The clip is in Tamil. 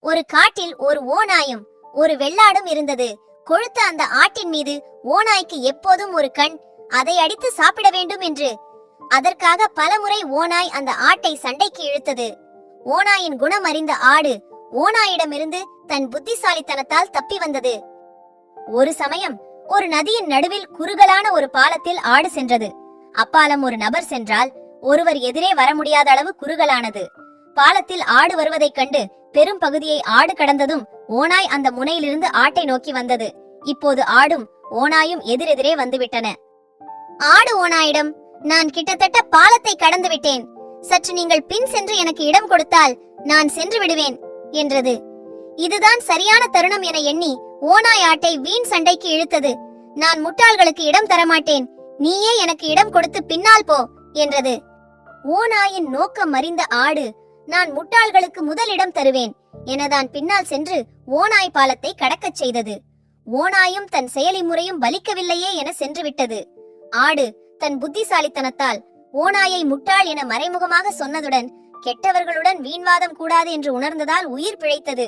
ஒரு காட்டில் ஒரு ஓநாயும் ஒரு வெள்ளாடும் இருந்தது. கொழுத்த அந்த ஆட்டின் மீது ஓநாய்க்கு எப்போதும் ஒரு கண் அதை அடித்து சாப்பிட வேண்டும் என்று. அதற்காக பலமுறை ஓநாய் அந்த ஆட்டை சண்டைக்கு இழுத்தது. ஓநாயின் குணம் அறிந்த ஆடு ஓநாயிடமிருந்து தன் புத்திசாலித்தனத்தால் தப்பி வந்தது. ஒரு சமயம் ஒரு நதியின் நடுவில் குறுகலான ஒரு பாலத்தில் ஆடு சென்றது. அப்பாலம் ஒரு நபர் சென்றால் ஒருவர் எதிரே வர முடியாத அளவு குறுகலானது. பாலத்தில் ஆடு வருவதைக் கண்டு பெரும் பகுதியை ஆடு கடந்ததும் ஓநாய் அந்த முனையிலிருந்து ஆட்டை நோக்கி வந்தது. இப்போது ஆடும் ஓநாயும் எதிரெதிரே வந்துவிட்டன. ஆடு ஓநாயிடம் நான் கிட்டத்தட்ட பாலத்தை கடந்து விட்டேன். சற்று நீங்கள் பின் சென்று எனக்கு இடம் கொடுத்தால் நான் சென்று விடுவேன் என்றது. இதுதான் சரியான தருணம் என எண்ணி ஓநாய் ஆட்டை வீண் சண்டைக்கு இழுத்தது. நான் முட்டாள்களுக்கு இடம் தரமாட்டேன். நீயே எனக்கு இடம் கொடுத்து பின்னால் போ என்றது. ஓநாயின் நோக்கம் அறிந்த ஆடு நான் முட்டாள்களுக்கு முதலிடம் தருவேன் எனதான் பின்னால் சென்று ஓநாய் பாலத்தை கடக்கச் செய்தது. ஓநாயும் தன் செயலி முறையும் பலிக்கவில்லையே என சென்றுவிட்டது. ஆடு தன் புத்திசாலித்தனத்தால் ஓநாயை முட்டாள் என மறைமுகமாக சொன்னதுடன் கெட்டவர்களுடன் வீண்வாதம் கூடாது என்று உணர்ந்ததால் உயிர் பிழைத்தது.